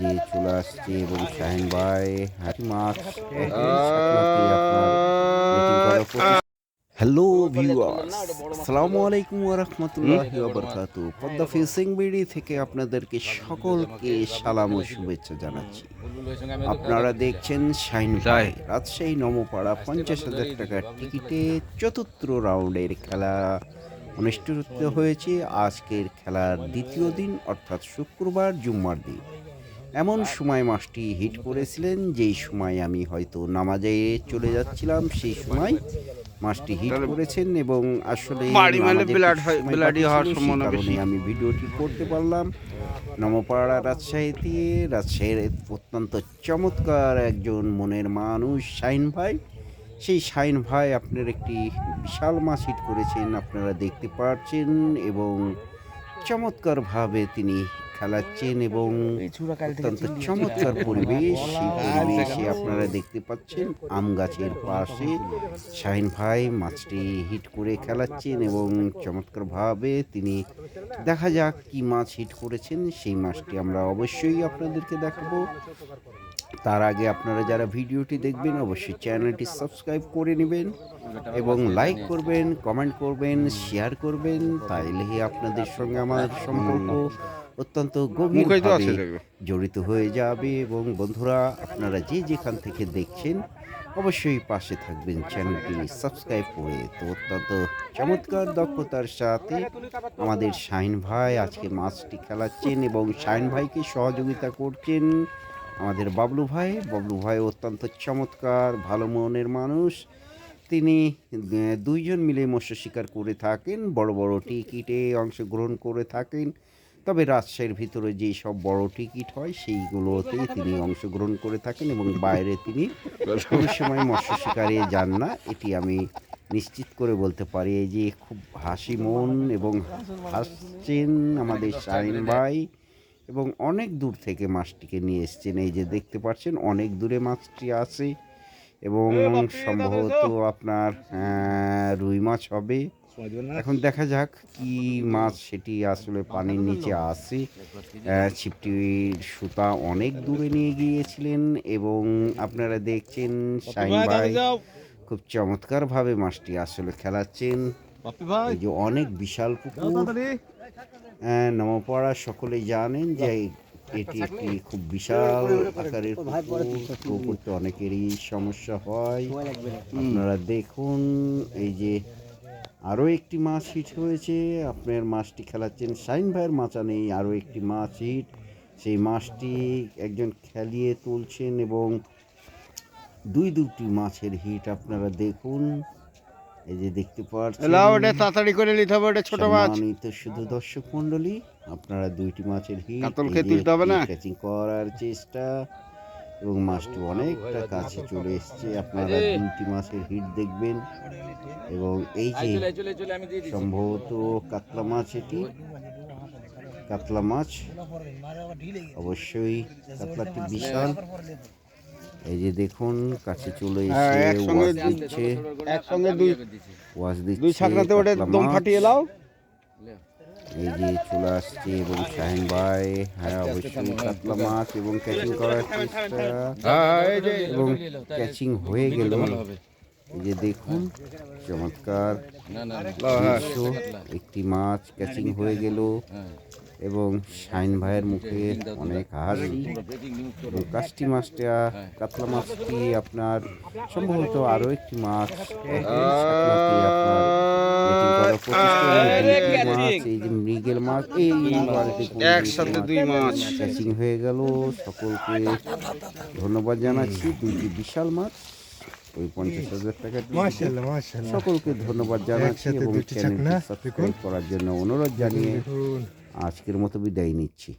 যে চলে আসছে এবং শাহিন ভাই। Meeting করার হ্যালো ভিউয়ার্স আসসালামু আলাইকুম ওয়া রাহমাতুল্লাহি ওয়া বারাকাতু পদ্মা ফিশিং বিডি থেকে আপনাদেরকে সকলকে সালাম ও শুভেচ্ছা জানাচ্ছি। আপনারা দেখছেন শাইন ভাই। রাজশাহী নমপাড়া পঞ্চাশ হাজার টাকার টিকিটে চতুর্থ রাউন্ডের খেলা অনুষ্ঠিত হয়েছে। আজকের খেলার দ্বিতীয় দিন অর্থাৎ শুক্রবার জুম্মার দিন। এমন সময় মাসটি হিট করেছিলেন যেই সময় আমি হয়তো নামাজে চলে যাচ্ছিলাম সেই সময় মাসটি হিট করেছেন এবং আসলে আমি ভিডিওটি করতে পারলাম। নমপাড়া রাজশাহীতে রাজশাহীর অত্যন্ত চমৎকার একজন মনের মানুষ শাইন ভাই। সেই শাইন ভাই আপনার একটি বিশাল মাছ হিট করেছেন আপনারা দেখতে পাচ্ছেন এবং চমৎকারভাবে তিনি খেলাচ্ছেন এবং অত্যন্ত চমৎকার পরিবেশ। সেই পরিবেশে আপনারা দেখতে পাচ্ছেন আম গাছের পাশে শাহিন ভাই মাছটি হিট করে খেলাচ্ছেন এবং চমৎকারভাবে তিনি দেখা যাক কি মাছ হিট করেছেন, সেই মাছটি আমরা অবশ্যই আপনাদেরকে দেখাবো। তার আগে আপনারা যারা ভিডিওটি দেখবেন, অবশ্যই চ্যানেলটি সাবস্ক্রাইব করে নেবেন এবং লাইক করবেন, কমেন্ট করবেন, শেয়ার করবেন তাইলে আপনাদের সঙ্গে আমার সম্পর্ক অত্যন্ত গভীরভাবে জড়িত হয়ে যাবে এবং বন্ধুরা আপনারা যে যেখান থেকে দেখছেন অবশ্যই পাশে থাকবেন চ্যানেলটি। সাবস্ক্রাইব করে তো অত্যন্ত চমৎকার দক্ষতার সাথে আমাদের শাহিন ভাই আজকে মাছটি খেলাচ্ছেন এবং শাহিন ভাইকে সহযোগিতা করছেন আমাদের বাবলু ভাই। বাবলু ভাই অত্যন্ত চমৎকার ভালো মনের মানুষ। তিনি দুইজন মিলে মৎস্য শিকার করে থাকেন বড় বড় টিকিটে অংশগ্রহণ করে থাকেন। তবে রাজশাহীর ভিতরে যেই সব বড় টিকিট হয় সেইগুলোতেই তিনি অংশগ্রহণ করে থাকেন এবং বাইরে তিনি কোনো সময় মৎস্য শিকারে যান না। এটি আমি নিশ্চিত করে বলতে পারি এই যে খুব হাসি মন এবং হাসছেন আমাদের শাহিন ভাই এবং অনেক দূর থেকে মাছটিকে নিয়ে এসছেন। এই যে দেখতে পাচ্ছেন, অনেক দূরে মাছটি আছে। এবং সম্ভবত আপনার রুই মাছ হবে। এখন দেখা যাক কি মাছ সেটি আসলে পানির নিচে আসে। ছিপটির সুতা অনেক দূরে নিয়ে গিয়েছিলেন এবং আপনারা দেখছেন শাহিন ভাই খুব চমৎকার ভাবে মাছটি আসলে খেলাচ্ছেন। যে অনেক বিশাল পুকুর। নমপাড়া সকলেই জানেন যে এটি একটি খুব বিশাল আকারের পুকুর। তো করতে অনেকেরই সমস্যা হয়। আপনারা দেখুন এই যে আরও একটি মাছ হিট হয়েছে। আপনার মাছটি খেলাচ্ছেন শাইন ভাইয়ের মাচা নেই আরও একটি মাছ হিট। সেই মাছটি একজন খেলিয়ে তুলছেন এবং দুই দুটি মাছের হিট আপনারা দেখুন। এই যে দেখতে পাচ্ছেন। এলাও ওটা তাড়াতাড়ি করে নিতে হবে ওটা ছোট মাছ। সম্মানিত শুধু দর্শক মন্ডলী আপনারা দুইটি মাছের হিট কাতল খেয়ে তুলতে হবে না? ক্যাচিং করার চেষ্টা এবং মাছটি অনেকটা কাছে চলে এসেছে। আপনারা দুইটি মাছের হিট দেখবেন। এবং এই যে সম্ভবত কাতলা মাছ এটি। কাতলা মাছ অবশ্যই কাতলাটি বিশাল। এই যে দেখুন কাছে চলে হ্যাঁ, এসে একসঙ্গে ওয়াশ দুই- দিচ্ছে। একসঙ্গে দুই ওয়াশ দিচ্ছে দুই ছাকনাতে ওটা দম ফাটিয়ে লাও এই যে চলে আসছে এবং শাহিন ভাই। হ্যাঁ অবশ্যই কাতলা মাছ এবং ক্যাচিং করার চেষ্টা। হ্যাঁ এই যে এবং ক্যাচিং হয়ে গেল। এই যে দেখুন চমৎকার। হ্যাঁ। একটি মাছ ক্যাচিং হয়ে গেল। এবং শাহিন ভাইয়ের মুখে অনেক হাসি। এবং কাষ্টি মাছটা কাতলা মাছটি আপনার সম্ভবত আরও একটি মাছ। এই যে মৃগেল মাছ এই একসাথে দুই মাছ। ক্যাচিং হয়ে গেল। সকলকে ধন্যবাদ জানাচ্ছি। দুইটি বিশাল মাছ। ওই পঞ্চাশ হাজার টাকা সকলকে ধন্যবাদ জানাচ্ছি এবং চ্যানেলটি সাবস্ক্রাইব করার জন্য অনুরোধ জানিয়ে আজকের মতো বিদায় নিচ্ছি।